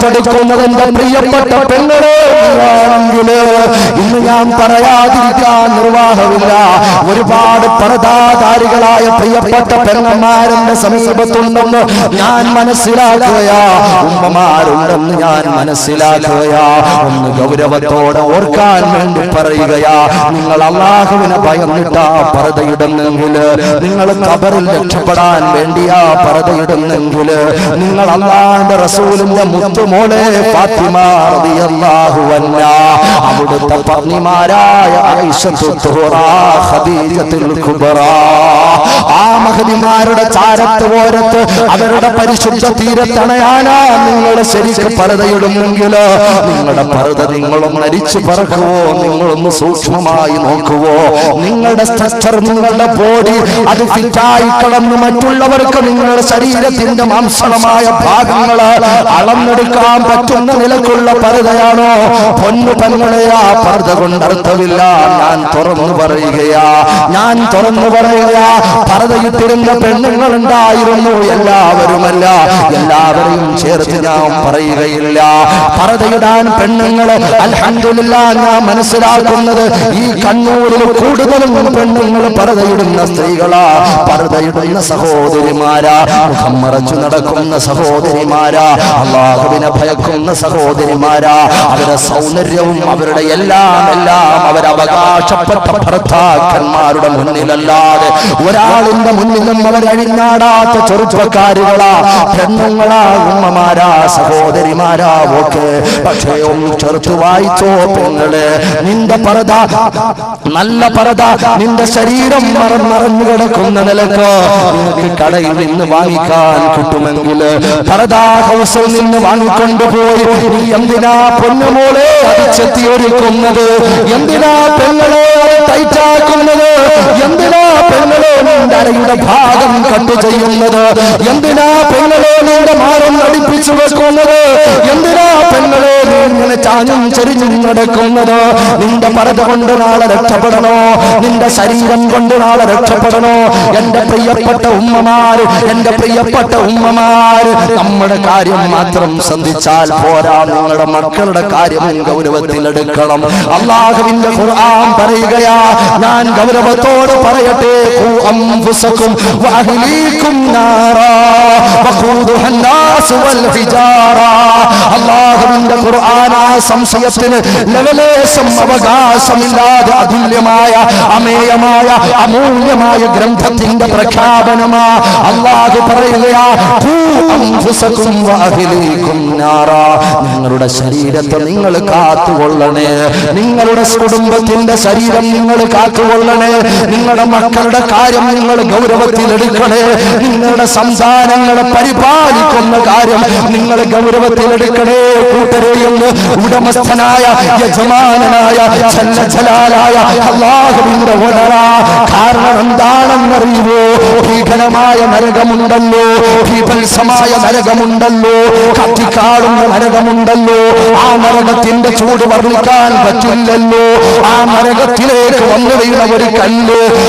ഏറ്റെടുക്കുന്നത് എന്റെ പ്രിയപ്പെട്ട ആണെങ്കിൽ ഇന്ന് ഞാൻ പറയാതിരിക്കാൻ നിർവാഹമില്ല. ഒരുപാട് പരതാധാരികളായ പ്രിയപ്പെട്ട പെങ്ങന്മാരെന്റെ സമീപത്തുണ്ടെന്ന് ഞാൻ മനസ്സിലാക്കുകയാ. ഉമ്മമാരുണ്ടെന്ന് ഞാൻ മനസ്സിലാക്കുകയാ. ഒന്ന് ഗൗരവത്തോടെ ഓർക്കാൻ വേണ്ടി പറയുകയാ. നിങ്ങൾ അള്ളാഹുവിനെ ഭയന്നിട്ടാ പറതയിടുന്നെങ്കിൽ നിങ്ങൾ കബറിൽ രക്ഷപ്പെടാൻ വേണ്ടിയാ പറതയിടുന്നെങ്കിൽ നിങ്ങൾ അള്ളാഹിന്റെ റസൂലിന്റെ മുത്തുമോളെ ഫാത്തിമ റളിയല്ലാഹു അൻഹ. അവിടുത്തെ പത്നിമാരായ തുഹറ ഖദീജത്തുൽ കുബ്ര ആ മഹതിമാരുടെ ചാരത്ത് ഓരത്ത് അവരുടെ പരിശുദ്ധ തീരത്തണയാനാ നിങ്ങൾ ശരിക്ക് പരതയിടുന്നെങ്കിലോ നിങ്ങളുടെ പരത നിങ്ങളും മരിച്ചു പറക്കുവോ? നിങ്ങളൊന്ന് സൂക്ഷ്മമായി നോക്കുവോ? നിങ്ങളുടെ നിങ്ങളുടെ ബോഡി അത് ഫിറ്റായി കടന്ന് മറ്റുള്ളവർക്ക് നിങ്ങളുടെ ശരീരത്തിന്റെ മാംസളമായ ഭാഗങ്ങൾ അളന്നെടുക്കാൻ പറ്റുന്ന നിലക്കുള്ള പരതയാണോ പൊന്നു തങ്ങളെ ആ പരത കൊണ്ട് അർത്ഥമില്ല. ഞാൻ തുറന്നു പറയുകയാ. ഞാൻ തുറന്നു പറയുകയാ. പർദ്ദയിട്ടിരുന്ന പെണ്ണുങ്ങൾ ഉണ്ടായിരുന്നു എല്ലാവരുമല്ല. എല്ലാവരെയും ചേർത്ത് ഞാൻ പറയുകയില്ല. പറതയിടാൻ പെണ്ണുങ്ങൾ അൽഹംദുലില്ല ഞാൻ മനസ്സിലാക്കുന്നത് ഈ കണ്ണൂരിൽ കൂടുതലും പെണ്ണുങ്ങൾ പറതയിടുന്ന സ്ത്രീകളാ. പറതയിടുന്ന സഹോദരിമാരാ. മുഖം മറച്ചു നടക്കുന്ന സഹോദരിമാരാ. അള്ളാഹുവിനെ ഭയക്കുന്ന സഹോദരിമാരാ. അവരുടെ സൗന്ദര്യവും അവരുടെ എല്ലാം എല്ലാം അവരവകാശപ്പെട്ട ഭർത്താക്കന്മാരുടെ മുന്നിലല്ലാതെ ഒരാളിന്റെ മുന്നിലും അവർ അഴിഞ്ഞാടാത്ത ചെറുപ്പക്കാരുകളാ. പെണ്ണുങ്ങളാ ഉമ്മമാരാ സഹോദരിമാരാ ഒക്കെ. പക്ഷേ ഒന്ന് ചെറുത്ത് വായിച്ചോ പെങ്ങൾ. നിന്റെ പർദ നല്ല പർദ നിന്റെ ശരീരം മറന്നു കിടക്കുന്ന നിലയ്ക്ക് നിനക്ക് കടയിൽ നിന്ന് വാങ്ങിക്കാൻ കിട്ടുമെങ്കിൽ പർദാ ഹൗസിൽ നിന്ന് വാങ്ങിക്കൊണ്ടുപോയി നീ എന്തിനാ പൊന്നുമോളെ അടിച്ചെത്തി ഒരുക്കുന്നത്? എന്തിനാ പെങ്ങളെ ടൈറ്റാക്കുന്നത് എന്തിനാ പെണ്ണലോ നിന്റെ അരയുടെ ഭാഗം കണ്ടു ചെയ്യുന്നത്? എന്തിനാ പെങ്ങളെ നിന്റെ മാറും നടിപ്പിച്ചു വെക്കുന്നത്? എന്തിനാ പെങ്ങളെ ചാഞ്ഞും ചെറിഞ്ഞും നടക്കുന്നത്. നിന്റെ പറത് കൊണ്ട് നാളെ രക്ഷപ്പെടണോ? നിന്റെ ശരീരം കൊണ്ട് നാളെ രക്ഷപ്പെടണോ? എന്റെ പ്രിയപ്പെട്ട ഉമ്മമാർ എന്റെ പ്രിയപ്പെട്ട ഉമ്മമാർ നമ്മുടെ കാര്യം മാത്രം ശ്രദ്ധിച്ചാൽ പോരാ. നിങ്ങളുടെ മക്കളുടെ കാര്യം ഗൗരവത്തിൽ എടുക്കണം. അള്ളാഹുവിന്റെ ഖുർആൻ പറയുകയാ ഞാൻ ഗൗരവത്തോട് പറയട്ടെ. അംഫുസക്കും നാറാ വഖൂദുഹന്നാസ് വൽ ഹിജാറാ. അള്ളാഹുവിന്റെ ഖുർആൻ ആ സംശയത്തിന് ലവലേശം അവകാശമില്ലാതെ അതുല്യമായ അമേയമായ അമൂല്യമായ ഗ്രന്ഥത്തിന്റെ പ്രഖ്യാപനമാ. അള്ളാഹു പറയുകയാ നിങ്ങളുടെ ശരീരത്തെ നിങ്ങൾ കാത്തുകൊള്ളണേ. നിങ്ങളുടെ കുടുംബത്തിന്റെ ശരീരം നിങ്ങൾ കാത്തുകൊള്ളണേ. നിങ്ങളുടെ മക്കളുടെ കാര്യം നിങ്ങൾ ഗൗരവത്തിൽ എടുക്കണേ. നിങ്ങളുടെ സംസാരങ്ങളെ പരിപാലിക്കുന്ന കാര്യം നിങ്ങൾ ഗൗരവത്തിൽ എടുക്കണേ. കൂട്ടരെയെന്ന് ഉടമസ്ഥനായ യജമാനായ ചല്ലജലാലായ അള്ളാഹുവിന്റെ ഉടരാ കാരണം എന്താണെന്നറിയുമോ? ഭീകരമായ നരകമുണ്ടല്ലോ. ഭീഭത്സമായ നരകമുണ്ടല്ലോ. കത്തിക്കാടുന്ന നരകമുണ്ടല്ലോ. ആ നരകത്തിന്റെ ചൂട് വർണിക്കാൻ പറ്റില്ലല്ലോ. ആ നരകത്തിലേക്ക് വന്നു വീണ ഒരു കല്ല്.